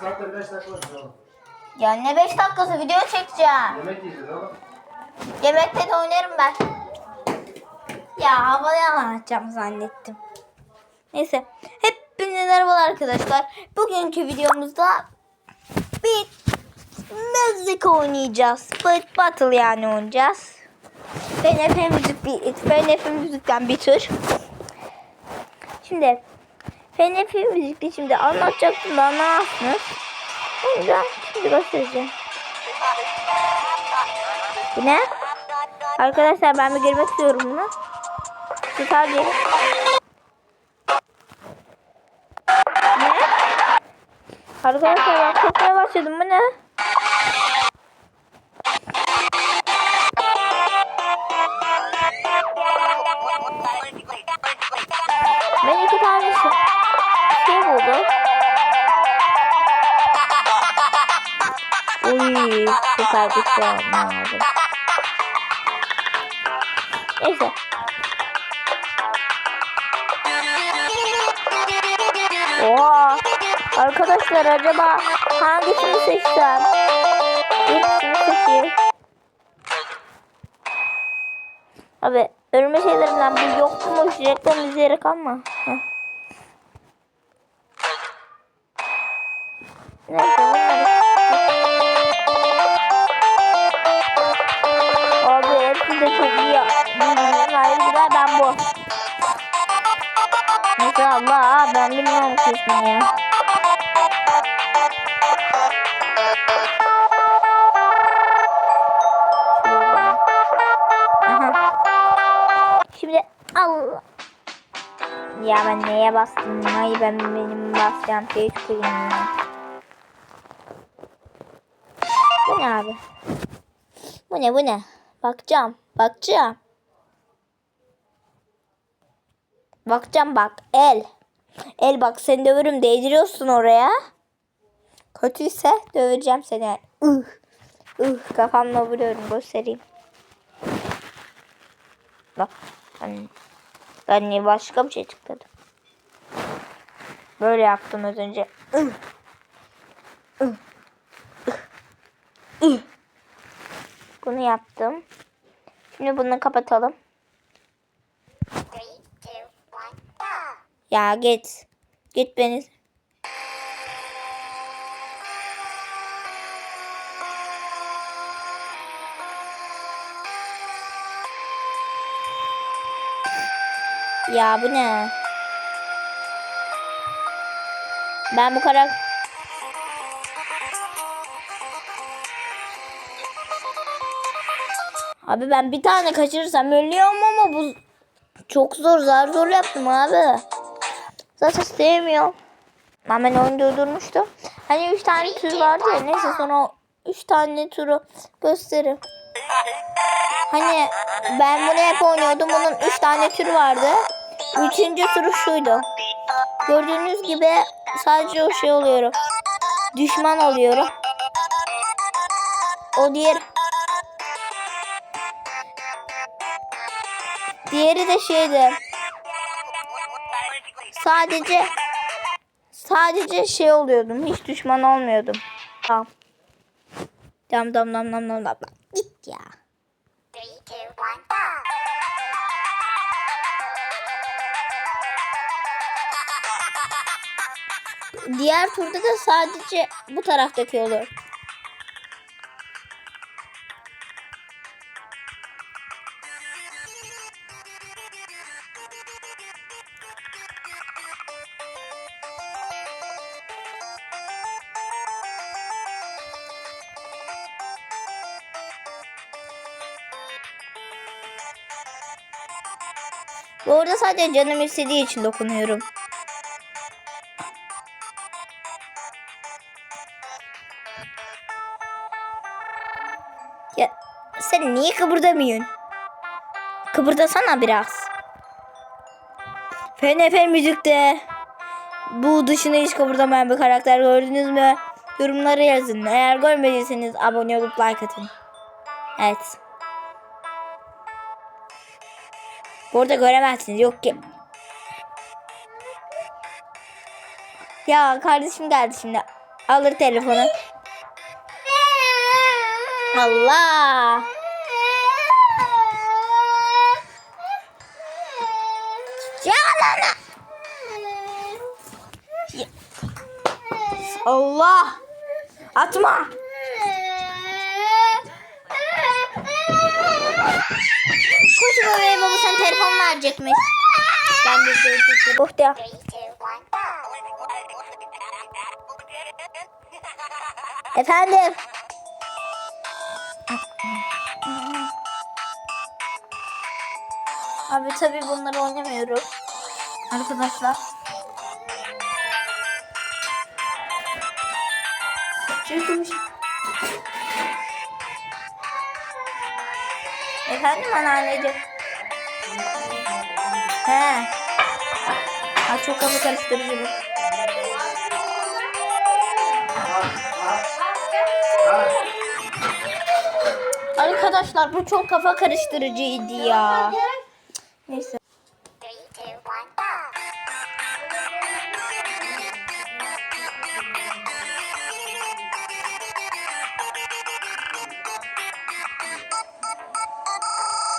Saatte 5 dakika olsun. Ya ne 5 dakikası video çekeceğim. Yemek yiyeceğiz oğlum. Yemekte de oynarım ben. Ya havaya anlatacağım zannettim. Neyse. Hepinize merhabalar arkadaşlar. Bugünkü videomuzda bir müzik oynayacağız. Split Battle yani oynayacağız. FNF müzik bir FNF müzikten bir tür. Şimdi FNF müzikte şimdi anlatacaktım da anlamazsınız. O yüzden şimdi göstereceğim. Bu ne? Arkadaşlar ben bir girmek istiyorum bunu. Tutar gelin. Ne? Arkadaşlar ben korkmaya başladım. Bu ne? Şey aldım. Neyse. Oha. Arkadaşlar acaba hangisini seçsem? İlkisini seçeyim. Abi ölme şeylerinden bu yok mu? Reklam izleyerek alma. Heh. Neyse bunları. Birbirinden ayrı gider ben bu. Neyse Allah ben bilmiyorum ki ismini ya. Şimdi Allah. Ya ben neye bastım? Ay ben benim basacağım şeyi çıkayım ya. Bu ne abi? Bu ne bu ne? Bakacağım. Bakacağım. Bakacağım bak. El. El bak seni dövürüm değdiriyorsun oraya. Kötüyse döveceğim seni. Ih. Ih kafamla vuruyorum göstereyim. Bak. Ben, ben niye başka bir şey tıkladım. Böyle yaptım az önce. Ih. Ih. Ih. Ih. Bunu yaptım. Şimdi bunu kapatalım. Ya git. Git beni. Ya bu ne? Ben bu karakter Abi ben bir tane kaçırırsam ölüyorum ama bu çok zor zar zor yaptım abi. Zaten sevmiyorum. Ben ben oyunu durdurmuştum. Hani 3 tane tür vardı ya neyse sonra 3 tane turu göstereyim. Hani ben bunu hep oynuyordum. Bunun 3 tane türü vardı. Üçüncü turu şuydu. Gördüğünüz gibi sadece o şey oluyorum. Düşman oluyorum. O diğer Diğeri de şeydi. Sadece sadece şey oluyordum. Hiç düşman olmuyordum. Tamam. Tamam tamam tamam tamam tamam. tamam. Git ya. Diğer turda da sadece bu taraftaki olur. Bu arada sadece canım istediği için dokunuyorum. Ya sen niye kıpırdamıyorsun? Kıpırdasana biraz. FNF müzikte bu dışında hiç kıpırdamayan bir karakter gördünüz mü? Yorumlara yazın. Eğer görmediyseniz abone olup like atın. Evet. Bu arada göremezsiniz. Yok ki. Ya kardeşim geldi şimdi. Alır telefonu. Allah. Canana. Allah. Atma. Koş oraya baba sen telefon verecekmiş. Ben de de Oh de. Efendim. Abi tabii bunları oynamıyorum. Arkadaşlar. Çünkü Efendim anneanneciğim. He. Ay çok kafa karıştırıcı bu. Arkadaşlar bu çok kafa karıştırıcıydı ya. Neyse.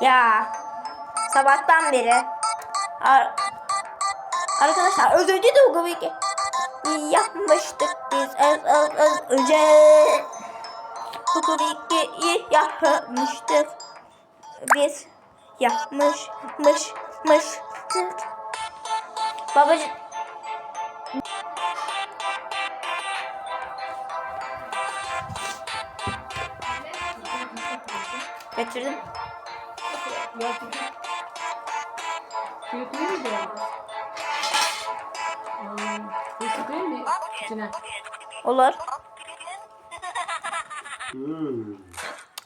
Ya. Sabahtan beri. Ar- arkadaşlar az önce de komik yapmıştık biz. Az az az önce komikliği yapmıştık. Biz yapmışmışmıştık. Babacığım. Getirdim. Suyu koyayım mı biraz? Hmm, koyayım mı içine? Olur. Hmm.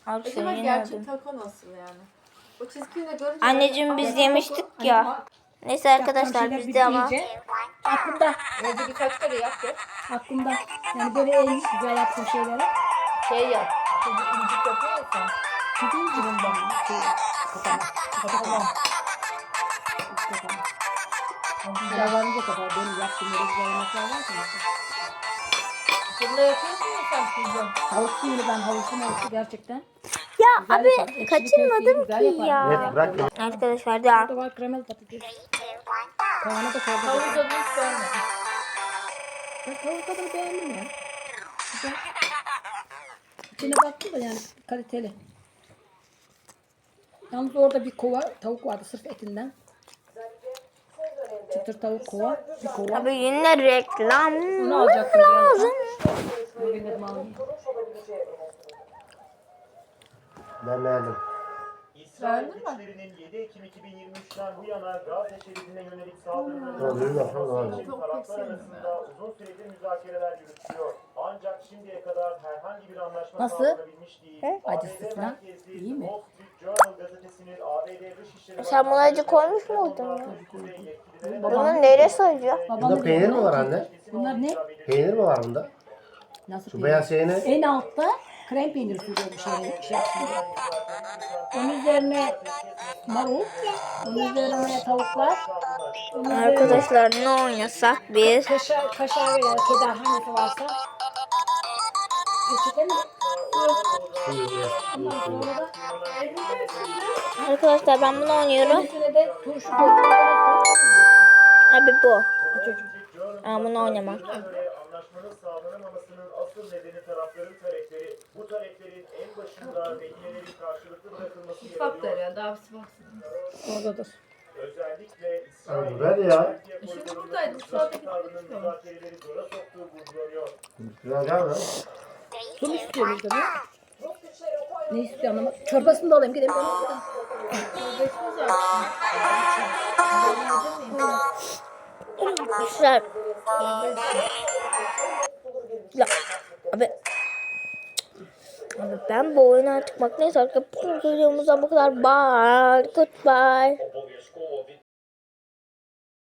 Al Acaba seni gerçek taco nasıl yani? O çizgiyi de görünce... Anneciğim biz yemiştik ya. Neyse arkadaşlar biz de ama Aklımda, Önce birkaç kere yap ya. aklımda. Yani böyle en güzel yaptığım şeyleri. Şey yap. Çocuk incik yapıyor ya sen. Gideyim cebimden. Şey, İşte kafama. Güzel varınca kadar benim yaptığım öyle güzel yemekler var ki. Fırında yapıyorsun ya sen fırında. Tavuk suyunu ben havuçlu havuçlu gerçekten. ya Güzel abi yapar. Ekşili kaçırmadım köfteyi güzel ki yapar. ya. Evet bırak. Arkadaşlar da Burada var kremalı patates. Kaan'a da koydum. Tavuğu tadını hiç beğenmedim. Ben tavuk tadını beğendim ya. Güzel. İçine baktım da yani kaliteli. Yalnız orada bir kova tavuk vardı sırf etinden. Çıtır tavuk kova, bir kova. Abi yine reklam Onu alacaktım lazım. Bugün dedim almayayım. Ben beğendim. İsrail güçlerinin 7 Ekim 2023'ten bu yana Gazze şeridine yönelik saldırıları Tabii, yapalım abi. Çok taraflar arasında uzun süredir müzakereler yürütülüyor. Ancak şimdiye kadar herhangi bir anlaşma Nasıl? sağlanabilmiş değil. He? ABD Acısı falan. merkezli İyi mi? Sen buna acı koymuş muydun ya? Bunun neresi acı? Bunda Babanın peynir mi var anne? Bunlar ne? Peynir mi var bunda? Nasıl Şu peynir? beyaz şey ne? En altta krem peyniri sürüyor bir şey, şey diye. Onun üzerine marul, onun üzerine tavuklar, onun üzerine Arkadaşlar ne oynasak biz? kaşar, kaşar veya kedar hangisi varsa. Peçete mi? Ondan sonra da Arkadaşlar ben bunu oynuyorum. üstüne de turşu koyuyoruz. Abi bu. Çocuk. Ben bunu oynamam. göre anlaşmanın sağlanamamasının asıl nedeni tarafların talepleri. Bu taleplerin en başında rehinelerin karşılıklı bırakılması yer alıyor. herhalde abi Sifak. Oradadır. Özellikle Abi ver ya. E Şimdi buradaydı. Sifak'a gittik mi? müzakereleri zora soktuğu vurgulanıyor. Güzel gel lan. Su mu istiyoruz tabii? Ne istiyor anlamadım. Çorbasını da alayım gidelim. Arkadaşlar. Ya abi. Abi ben bu oyunu artık bak neyse arkadaşlar bu videomuzdan bu kadar. Bye. Goodbye.